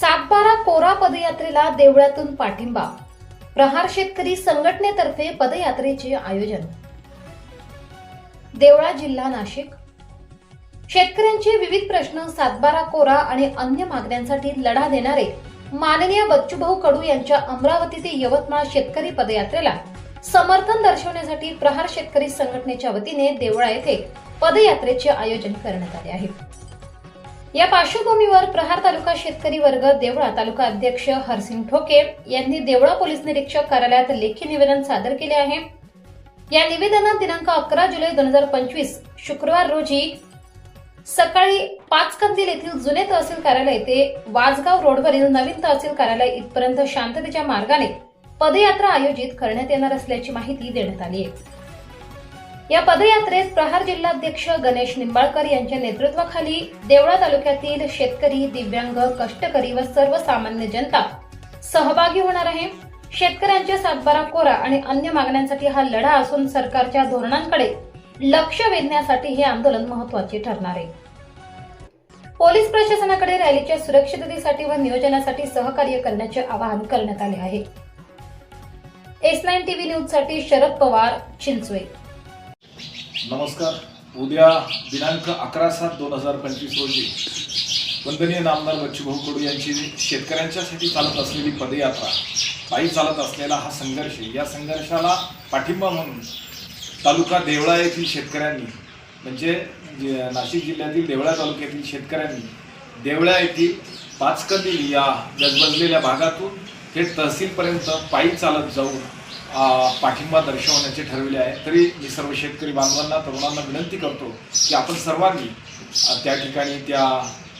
सातबारा कोरा पदयात्रेला देवळातून पाठिंबा. प्रहार शेतकरी संघटनेतर्फे पदयात्रेचे आयोजन. देवळा जिल्हा नाशिक. शेतकऱ्यांचे विविध प्रश्न सातबारा कोरा आणि अन्य मागण्यांसाठी लढा देणारे माननीय बच्चूभाऊ कडू यांच्या अमरावती ते यवतमाळ शेतकरी पदयात्रेला समर्थन दर्शवण्यासाठी प्रहार शेतकरी संघटनेच्या वतीने देवळा येथे पदयात्रेचे आयोजन करण्यात आले आहे. या पार्श्वभूमीवर प्रहार तालुका शेतकरी वर्ग देवळा तालुका अध्यक्ष हरसिंग ठोके यांनी देवळा पोलीस निरीक्षक कार्यालयात लेखी निवेदन सादर केले आहे. या निवेदनात दिनांक अकरा जुलै दोन हजार पंचवीस शुक्रवार रोजी सकाळी पाच कंदील येथील जुने तहसील कार्यालय ते वाजगाव रोडवरील नवीन तहसील कार्यालय इथपर्यंत शांततेच्या मार्गाने पदयात्रा आयोजित करण्यात येणार असल्याची माहिती देण्यात आली आहे. या पदयात्रेत प्रहार जिल्हाध्यक्ष गणेश निंबाळकर यांच्या नेतृत्वाखाली देवळा तालुक्यातील शेतकरी दिव्यांग कष्टकरी व सर्वसामान्य जनता सहभागी होणार आहे. शेतकऱ्यांच्या सातबारा कोरा आणि अन्य मागण्यांसाठी हा लढा असून सरकारच्या धोरणांकडे लक्ष वेधण्यासाठी हे आंदोलन महत्त्वाचे ठरणार आहे. पोलीस प्रशासनाकडे रॅलीच्या सुरक्षिततेसाठी व नियोजनासाठी सहकार्य करण्याचे आवाहन करण्यात आले आहे. एस नाईन टीव्ही न्यूजसाठी शरद पवार चिंचवे नमस्कार. उद्या दिनांक अकरा सात दोन हजार पंचवीस रोजी वंदनीय नामदार बच्चूभाऊ कडू यांची शेतकऱ्यांच्यासाठी चालत असलेली पदयात्रा पायी चालत असलेला हा संघर्ष या संघर्षाला पाठिंबा म्हणून तालुका देवळा येथील शेतकऱ्यांनी म्हणजे जे- नाशिक जिल्ह्यातील देवळा तालुक्यातील शेतकऱ्यांनी देवळा येथील पाचकंदील या गजबजलेल्या भागातून थेट तहसीलपर्यंत पायी चालत जाऊन पाठिंबा दर्शवण्याचे ठरविले आहे. तरी मी सर्व शेतकरी बांधवांना तरुणांना विनंती करतो की आपण सर्वांनी त्या ठिकाणी त्या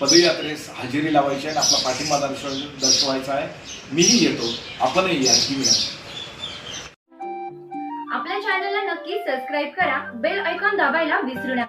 पदयात्रेस हजेरी लावायची आहे आणि आपला पाठिंबा दर्शव दर्शवायचा आहे. मीही येतो. आपणही या ही विनंती आपल्या चॅनलला नक्की सबस्क्राईब करा. बेल ऐकॉन दाबायला विसरू नका.